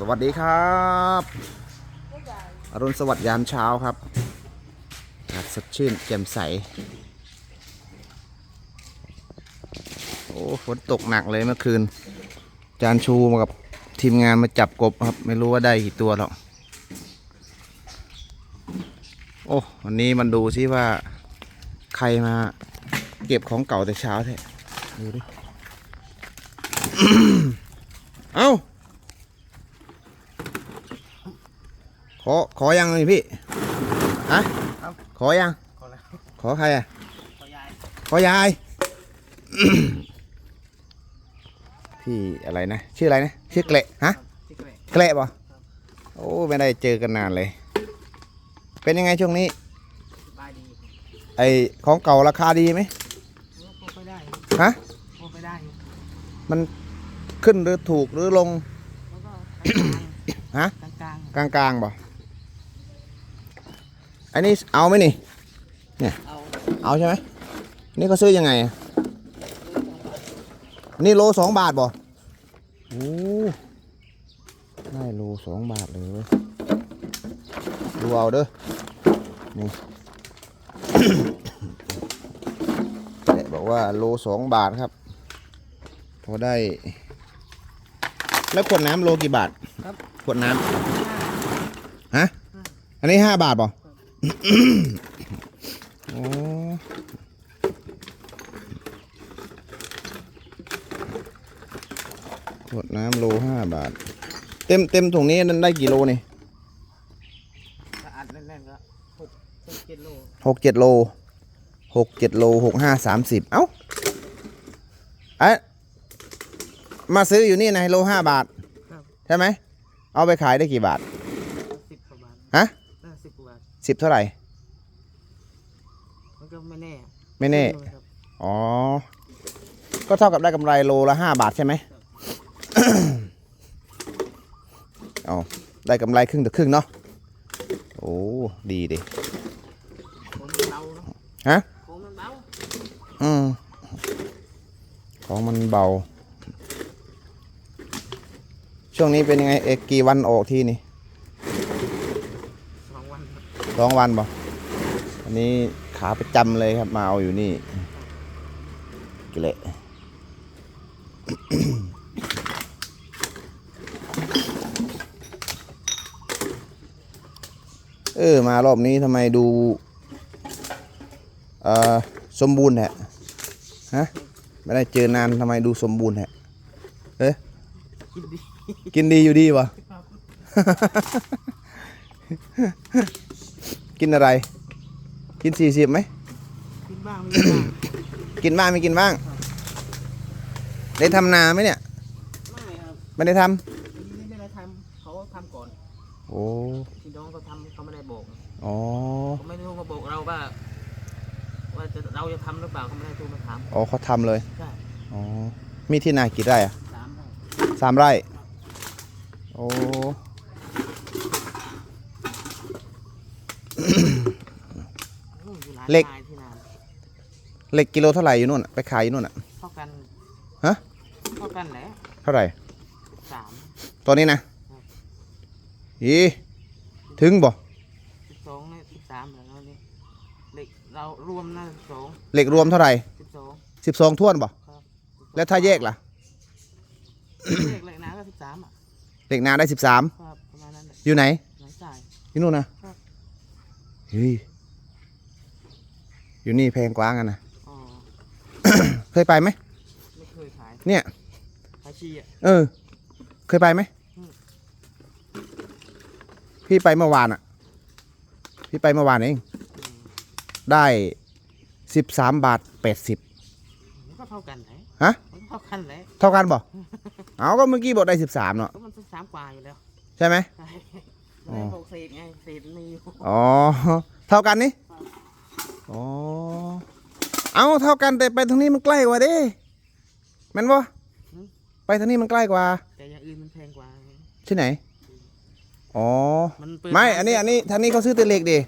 สวัสดีครับอรุณสวัสดิ์ยามเช้าครับอากาศสดชื่นแจ่มใส โอ้ฝนตกหนักเลยเมื่อคืน จานชูมากับทีมงานมาจับกบครับ ไม่รู้ว่าได้กี่ตัวหรอก โอ้วันนี้มันดูซิว่า ใครมาเก็บของเก่าแต่เช้าแท้ดูดิ เอ้า ขอขอยังเลยพี่ฮะครับ ขอยัง ขอแล้วขอใครอะ ขอยายขอยาย พี่อะไรนะ ชื่ออะไรนะ ชื่อเกละฮะ ที่เกรดเกละปะโอ้ไม่ได้เจอกันนานเลย เป็นยังไงช่วงนี้ สบายดีไอของเก่าราคาดีไหมพอไปได้ฮะพอไปได้อยู่มันขึ้นหรือถูกหรือลง แล้วก็ฮะกลางๆกลางกลางๆป่ะ อันนี้เอาไหมนี่ๆเอาเอาใช่ไหมนี่เขาซื้อยังไงอะนี่โลสองบาทบ่โอ้ได้โลสองบาทเลยเว้ยดูเอาเด้อนี่แต่บอกว่าโลสองบาทครับ พอได้ แล้วขวดน้ำโลกี่บาทครับขวดน้ำฮะอันนี้ห้าบาทป่ะ โอ้ขวดน้ำโลห้าบาท เต็มเต็มถุงนี้นั้นได้กี่โลนี่ถ้าอัดแน่นๆก็หกหกเจ็ดโลหกเจ็ดโลหกเจ็ดโลหกห้าสามสิบเอ้าเอ๊ะมาซื้ออยู่นี่นะโลห้าบาทครับใช่ไหม เอาไปขายได้กี่บาท สิบกว่าบาท ฮะน่า สิบกว่าบาทสิบเท่าไหร่ มันก็ไม่แน่ไม่แน่ ขึ้อยู่ครับอ๋อ ก็เท่ากับได้กำไรโลละห้าบาทใช่ไหม เอาได้กำไรครึ่งต่อครึ่งเนาะ โอ้ ดีดิผมมันเบาเนาะฮะผมมันเบาอืมของมันเบา ช่วงนี้เป็นยังไงเอกกี่วันออกทีนี่สองวันครับ สองวันบ่อันนี้ขาประจำเลยครับมาเอาอยู่นี่กิเลเออมารอบนี้ทำไมดูเอ่อสมบูรณ์แฮะฮะไม่ได้เจอนานทำไมดูสมบูรณ์แฮะเอ๊ะกินดีกินดีอยู่ดีวะครับ กินอะไร กินสี่สิบไหม กินบ้างไม่กินบ้างกินบ้างไม่กินบ้าง ได้ทำนาไหมเนี่ย ไม่ครับไม่ได้ทอันนี้ไม่ได้ทำเขาทำก่อนำโอ้พี่น้องเขาทำเขาไม่ได้บอกอ๋อเขาไม่ได้โทรมาบอกเราว่า ว่าจะเราจะทำหรือเปล่าเขาไม่ได้โทรมาถามอ๋อเขาทำเลยใช่อ๋อมีที่นากี่ไร่อะสามไร่สามไร่ โอ้ โอ้อยู่หลายเล็กรายที่นานเหล็กกิโลเท่าไหร่อยู่นู่นอะไปขายอยู่นู่นอะเท่ากันฮะเท่ากันแหละเท่าไหร่สามตัวนี้นะอีถึงบ่สิบสองเนี่ยสิบสามแล้วนี่เล็กเรารวมน่าสิบสองเหล็กรวมเท่าไหร่สิบสองสิบสองท่วนบ่ครับแล้วถ้าแยกล่ะเล็กเล็กนะก็สิบสามอะเหล็กนาได้สิบสามครับประมาณนั้นแหละอยู่ไหนหลังจ่ายอยู่นู่นนะครับ เฮ้ย อยู่นี่แพงกว่ากันนะ อ๋อ เคยไปไหม ไม่เคยขายเนี่ย ขายชีอะ เออ เคยไปไหม อืม พี่ไปเมื่อวานอะพี่ไปเมื่อวานเองอืมได้สิบสามบาทแปดสิบ มันก็เท่ากันไหนฮะ มันก็เท่ากันแหละเท่ากันบ่เอาก็เมื่อกี้บอกได้สิบสามเนาะก็มันสิบสามกว่าอยู่แล้วใช่ไหม ใช่อ๋อ ไม่บอกเศษไงเศษมีอยู่อ๋อ เท่ากันนี่ อ๋อ เอาเท่ากันแต่ไปทางนี้มันใกล้กว่าเด้แมันบ่ไปทางนี้มันใกล้กว่า แต่อย่างอื่นมันแพงกว่า ที่ไหน อ๋อ มันเปิดไม่ อันนี้ อันนี้ทางนี้เขาซื้อแต่เหล็กดิ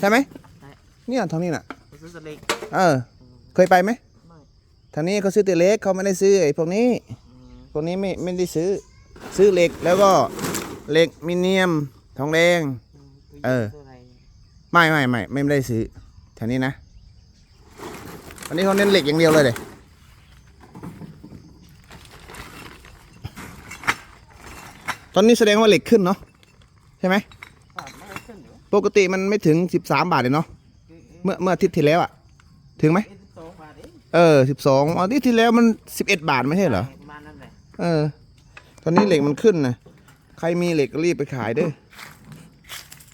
ใช่ไหมใช่ เนี่ยทางนี้น่ะมันซื้อสเล็กเออ เคยไปไหม ไม่ทางนี้เขาซื้อแต่เหล็กเขาไม่ได้ซื้อไอ้พวกนี้ อืมพวกนี้ไม่ไม่ได้ซื้อ ซื้อเหล็กแล้วก็ เหล็กมิเนียม ทองแดง เออไหม่ไม่ไม่ไม่ได้ซื้อแถวนี้นะอันนี้เขาเน้นเหล็กอย่างเดียวเลยเลยตอนนี้แสดงว่าเหล็กขึ้นเนาะใช่ไหมปกติมันไม่ถึง13บสามบาทเลยเนาะเมื่อเมื่ออาทิตย์ที่แล้วอะถึงไหมเอ็ดสิบสองอาทิตย์ที่แล้วมัน11บเอ็ดบาทไม่ใช่เหรอเออ ตอนนี้เหล็กมันขึ้นนะ ใครมีเหล็กก็รีบไปขายเด้อ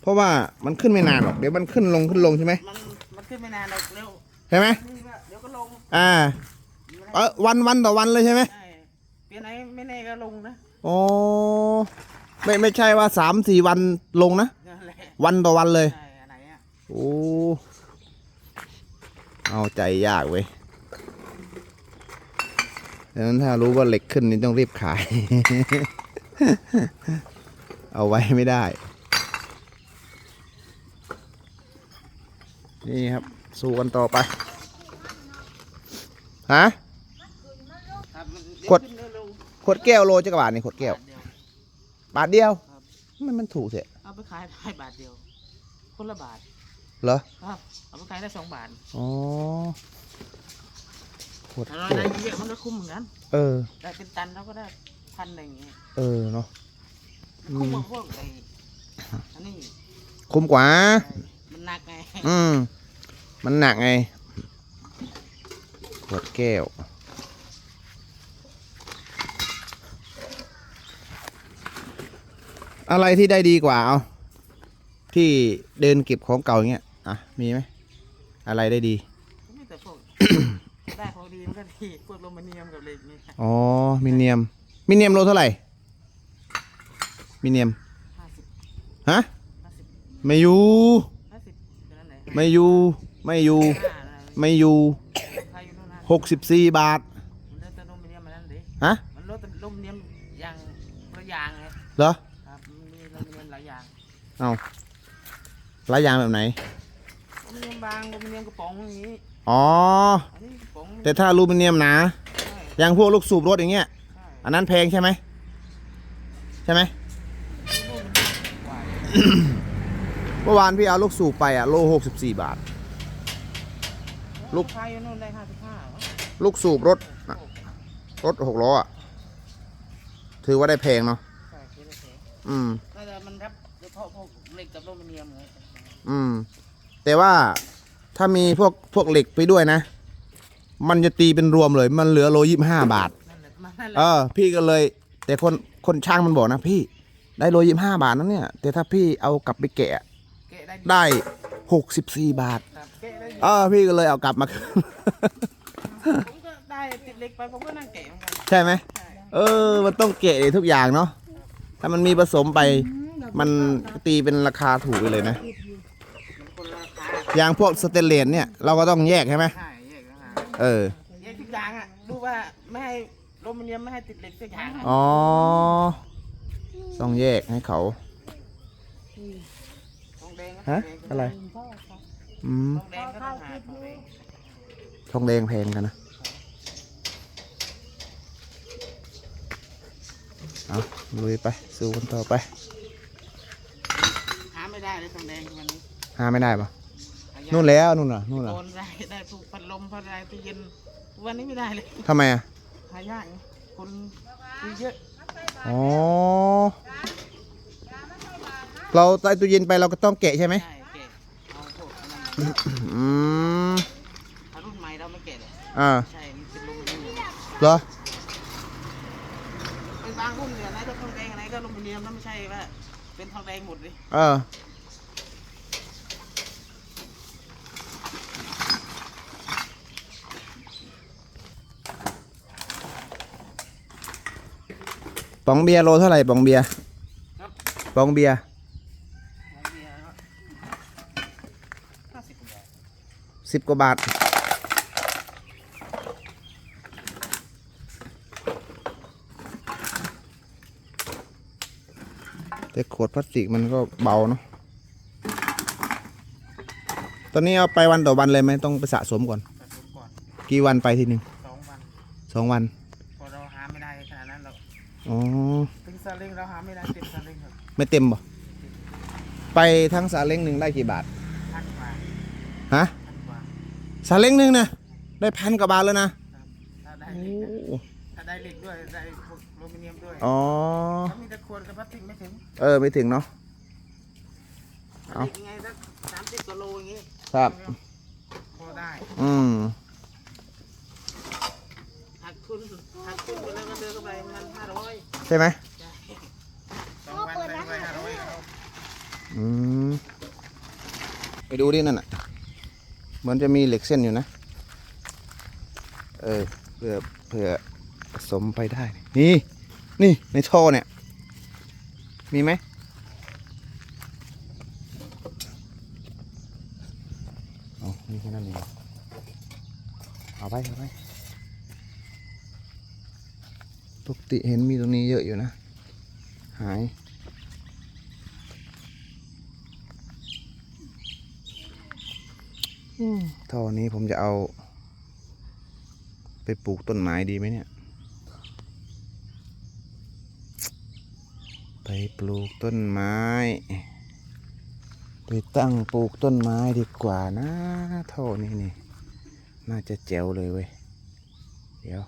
เพราะว่ามันขึ้นไม่นานหรอกเดี๋ยวมันขึ้นลงขึ้นลงใช่ไหมมันมันขึ้นไม่นานหรอกเร็วใช่ไหมนี่ก็เดี๋ยวก็ลงอ่าเออวันวันต่อวันเลยใช่ไหมใช่เปลี่ยนไหนไม่แน่ก็ลงนะโอ้ไม่ไม่ใช่ว่าสามสี่วันลงนะนั่นแหละวันต่อวันเลยใช่อันไหนอะโอ้เอาใจยากเว้ยดังนั้นถ้ารู้ว่าเหล็กขึ้นนี่ต้องรีบขาย เอาไว้ไม่ได้ นี่ครับ สู้กันต่อไป ฮะครับมันเดี๋ยวกดขึ้นเดี๋ยวลงขวดแก้วโลจักรบาทนี่ขวดแก้วบาทเดียวบาทเดียว ครับ มันมันถูกเสียเอาไปขายได้บาทเดียว คนละบาท เหรอ ครับ เอาไปขายได้สองบาทอ๋อขวดถ้าเราแก้ได้วเยอะมันก็คุ้มเหมือนกัน เออ ได้เป็นตันเราก็ได้ พันหนึ่งอย่างเงี้ยเออเนาะมันคุ้มกว่าพวกไอ้อันนี้คุ้มกว่า มันหนักไง อืม มันหนักไงขวดแก้วอะไรที่ได้ดีกว่าเอาที่เดินเก็บของเก่าอย่างเงี้ยอะมีไหมอะไรได้ดีไม่แต่พวกได้ของดีมันก็ดีพวกโลมาเนียมกับเหล็กนี่อ๋อมิเนียม มิเนียมโลเท่าไหร่ มิเนียมห้าสิบฮะห้าสิบไม่อยู่ห้าสิบเป็นอันไหนไม่อยู่ไม่อยู่ห้าอะไรไม่อยู่ใครอยู่นู่นนะหกสิบสี่บาทมันลดแต่โลมาเนียมมันนั่นดิฮะมันลดแต่โลมาเนียมอย่างละอย่างไงเหรอครับมันมีโลมาเนียมหลายอย่างเอาหลายอย่างแบบไหนโลมาเนียมบางโลมาเนียมกระป๋องอย่างนี้อ๋ออันนี้กระป๋องแต่ถ้าอลูมิเนียมหนาใช่อย่างพวกลูกสูบรถอย่างเงี้ยใช่ อันนั้นแพงใช่ไหมใช่ไหมโลมันกว่าเมื่อวานพี่เอาลูกสูบไปอะโลหกสิบสี่บาท ลูกใครอยู่นู่นได้ห้าสิบห้าลูกสูบรถน่ะรถหกล้ออะถือว่าได้แพงเนาะใช่คิดได้แพงอืม น่าจะมันรับเฉพาะพวกเหล็กกับโลมาเนียมเลยอืม แต่ว่าถ้ามีพวกพวกเหล็กไปด้วยนะ มันจะตีเป็นรวมเลย มันเหลือโลยี่ห้าบาท นั่นแหละมันนั่นแหเอละอพี่ก็เลย แต่คนคนช่างมันบอกนะพี่ ได้โลยี่ห้าบาทนะเนี่ย แต่ถ้าพี่เอากลับไปแกะเกะได้ดีได้หกสิบสี่บาทครับเกะได้ดีเออพี่ก็เลยเอากลับมา ผมก็ได้ติดเหล็กไปผมก็นั่งเกะเหมือนกันใช่ไหมใช่เออ มันต้องเกะทุกอย่างเนาะถ้ามันมีผสมไป มันตีเป็นราคาถูกไปเลยนะมันคนละราคาอย่างพวกสเตนเลสเนี่ย เราก็ต้องแยกใช่ไหมใช่แยกนะฮะเออ แยกทุกอย่างอะดูว่าไม่ให้ โลมาเนียมไม่ให้ติดเหล็กสักอย่างอะอ๋อ ต้องแยกให้เขา ทองแดงฮะทงแดงอะไร อืม ทองแดงก็ต้องหาทองแดงทองแดงแพงกันนะ เอาลุยไป สู้กันต่อไป หาไม่ได้เลยทองแดงวันนี้หาไม่ได้ปะหายากนู่นแล้ว นู่นน่ะนู่นน่ะโอนได้ได้ปลูกพัดลมพัดอะไรตู้เย็นวันนี้ไม่ได้เลยทำไมอะ หายากไงคน มีเยอะอ๋อ เราใส่ตู้เย็นไปเราก็ต้องแกะใช่ไหมใช่เกะเอาพวกอันนั้นอืมถ้ารุ่นใหม่เราไม่เกะเลยอ่าใช่ มันเป็นลมเนียมเหรอ เป็นบางรุ่นเนี่ยนะถ้าทองแดงอะไรก็อลูมิเนียมแล้วไม่ใช่ว่าเป็นทองแดงหมดเลย เออ ปองเบียร์โลเท่าไหร่ปองเบียร์ครับปองเบียร์ของเบียร์ก็ห้าสิบกว่าบาทสิบกว่าบาท แต่ขวดพลาสติกมันก็เบาเนาะ ตอนนี้เอาไปวันต่อวันเลยไหมต้องไปสะสมก่อนสะสมก่อนกี่วันไปทีหนึ่งสองวันสองวันพ อเราหาไม่ได้ขนาดนั้นเราอ๋อ ถึงซาเล้งเราหาไม่ได้เต็มซาเล้งครับไม่เต็มบ่ ไปทั้งซาเล้งหนึ่งได้กี่บาท พันกว่าฮะ พันกว่าซาเล้งหนึ่งนะ ได้พันกว่าบาทแล้วนะ ครับถ้าได้โอ้เหล็กนะถ้าได้เหล็กด้วยได้พวกโลมิเนียมด้วยอ๋อ ถ้ามีแต่ขวดกับพลาสติกไม่ถึงเออ ไม่ถึงเนาะ เอา เหล็กยังไงสักสามสิบกว่าโลอย่างงี้ครับ พอได้ อืม หักทุนหักทุน ไปแล้วก็เดินเข้าไปมันห้าร้อยใช่ไหมสองวันได้ไปห้าร้อยเอาอืมไปดูดินั่นน่ะเหมือนจะมีเหล็กเส้นอยู่นะ เออเพื่อเพื่อผสมไปได้ นี่ นี่ในท่อเนี่ย มีไหมเอานี่แค่นั้นเองเอาไปเอาไป ปกติเห็นมีตรงนี้เยอะอยู่นะ หายอืมท่อนี้ผมจะเอา ไปปลูกต้นไม้ดีไหมเนี่ย ไปปลูกต้นไม้ ไปตั้งปลูกต้นไม้ดีกว่านะท่อนี้นี่ น่าจะแจ๋วเลยเว้ย เดี๋ยว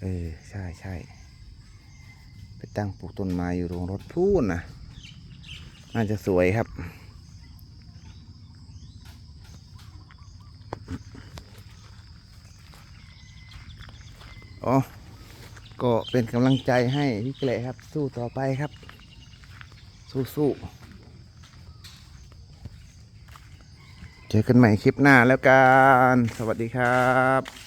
เออ ใช่ใช่ไปตั้งปลูกต้นไม้อยู่โรงรถพูนนะน่าจะสวยครับ อ๋อ ก็เป็นกำลังใจให้พี่เกลครับ สู้ต่อไปครับ สู้สู้เจอกันใหม่คลิปหน้าแล้วกัน สวัสดีครับ